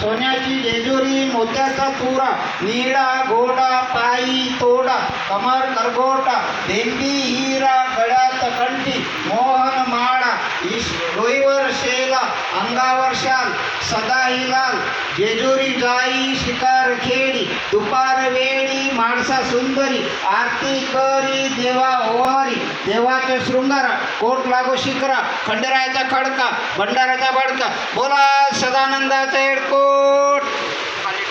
सोन्याची जेजुरी मोत्याचा तुरा निळा घोडा पायी तोडा कमर करगोटा देंडी हिरा गळ्यात कंठी मोहन माळा इश डोईवर शेला अंगावर शाल सदाही लाल जेजुरी जाई शिकार खेडी दुपार वेळी माणसा सुंदरी आरती करी देवा ओहारी देवाचे शृंगारा कोट लागो शिकरा खंडरायाचा खडका भंडाराचा भडका. बोला सदानंदाचा हेडकोट परत.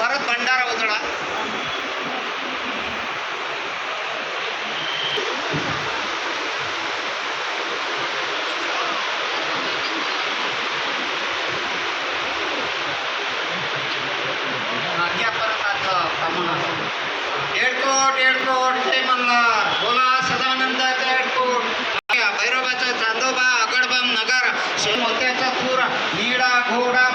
परत भंडारा उजळा. आता कामं. एअरपोर्ट एअरपोर्ट जय मल्हार बोला सदानंदाचा एअरपोर्ट भैरवाचा चांदोबा अगडबम नगर मोत्याचा पूर निळा घोडा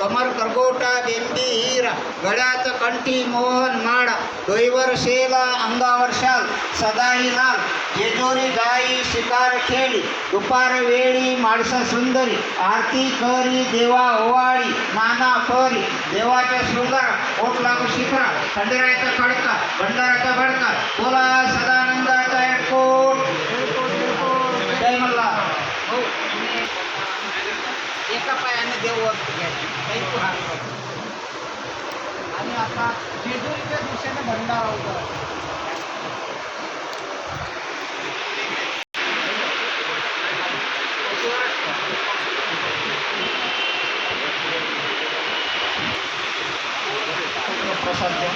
कमर करगोटा बेंबी हिरा गळ्यात कंठी मोहन माडा डोईवर शेला अंगावर शाल सदाही लाल जेजोरी गाई शिकार खेळी दुपार वेळी माणसं सुंदरी आरती करी देवा ओवाळी नाना फरी देवाच्या शृंगार ओट लागू शिखरा खंडेरायचा खडका भंडाराचा भडका बोला सदानंदाचा एअरपोर्ट जय मल्ला एका पायाने देव वरती घ्यायचे. आणि आता जेजुरीच्या दिशेने भंडारा उभा प्रसाद द्या.